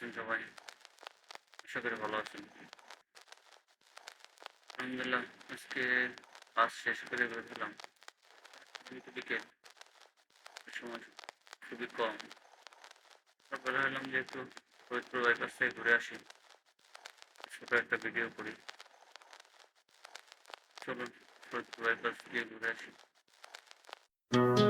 আছেন সবাই। আশা করি ভালো আছেন। আলহামদুলিল্লাহ, আজকে কাজ শেষ করে বেরোলাম বিকেল সময় খুবই কম। তারপরে হলাম যে একটু পবিত্র বাইপাস থেকে ঘুরে আসি, ছোট একটা ভিডিও করি। চলুন, পবিত্র বাইপাস কাছ থেকে ঘুরে আসি। Music mm -hmm.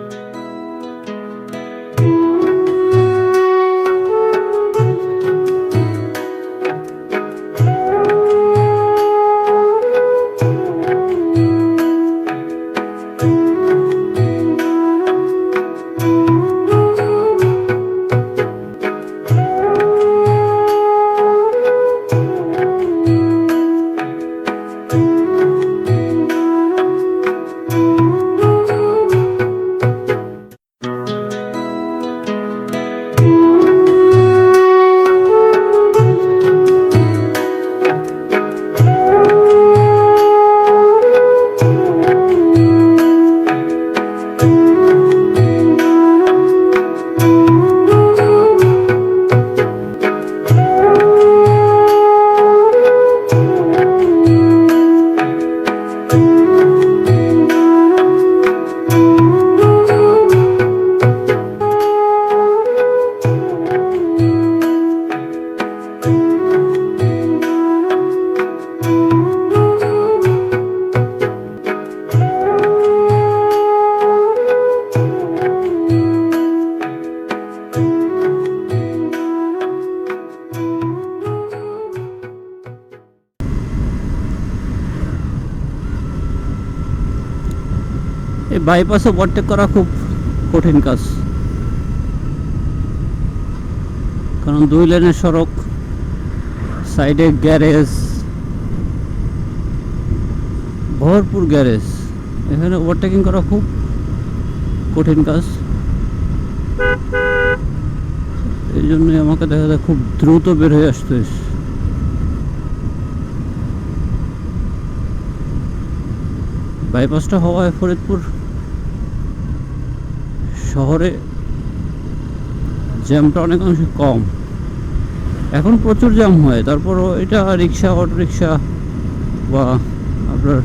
এই বাইপাসে ওভারটেক করা খুব কঠিন কাজ। কারণ দুই লেনের সড়ক সাইডে গ্যারেজ ভরপুর গ্যারেজ এখানে ওভারটেকিং করা খুব কঠিন কাজ। এই জন্যই আমাকে দেখা যায় খুব দ্রুত বের হয়ে আসতে। বাইপাসটা হওয়ায় ফরিদপুর শহরে জ্যামটা অনেকাংশে কম। এখন প্রচুর জ্যাম হয়। তারপরও এটা রিক্সা অটো রিক্সা বা আপনার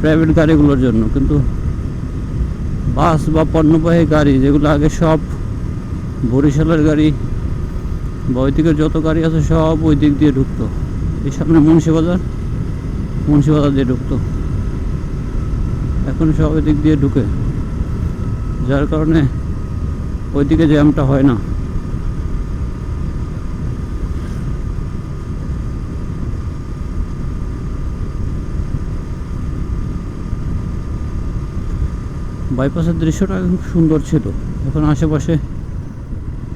প্রাইভেট গাড়িগুলোর জন্য। কিন্তু বাস বা পণ্যবাহী গাড়ি, যেগুলো আগে সব বরিশালের গাড়ি বা ওই যত গাড়ি আছে সব ওই দিক দিয়ে ঢুকতো। এই সামনে মুন্সিবাজার মুন্সিবাজার দিয়ে ঢুকতো। এখন সব ওই দিক দিয়ে ঢুকে। যার কারণে ওইদিকে জ্যামটা হয় না। বাইপাসের দৃশ্যটা খুব সুন্দর ছিল। এখন আশেপাশে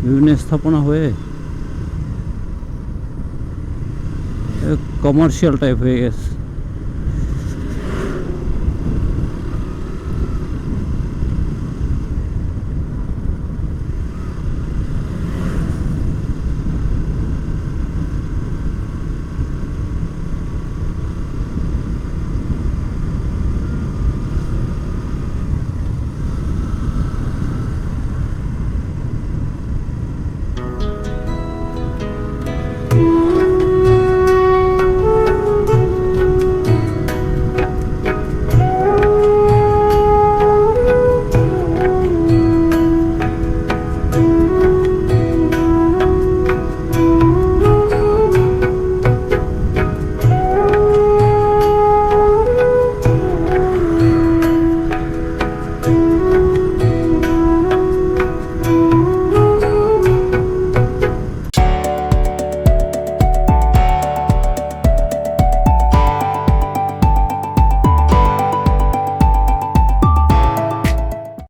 বিভিন্ন স্থাপনা হয়ে কমার্শিয়াল টাইপ হয়ে গেছে।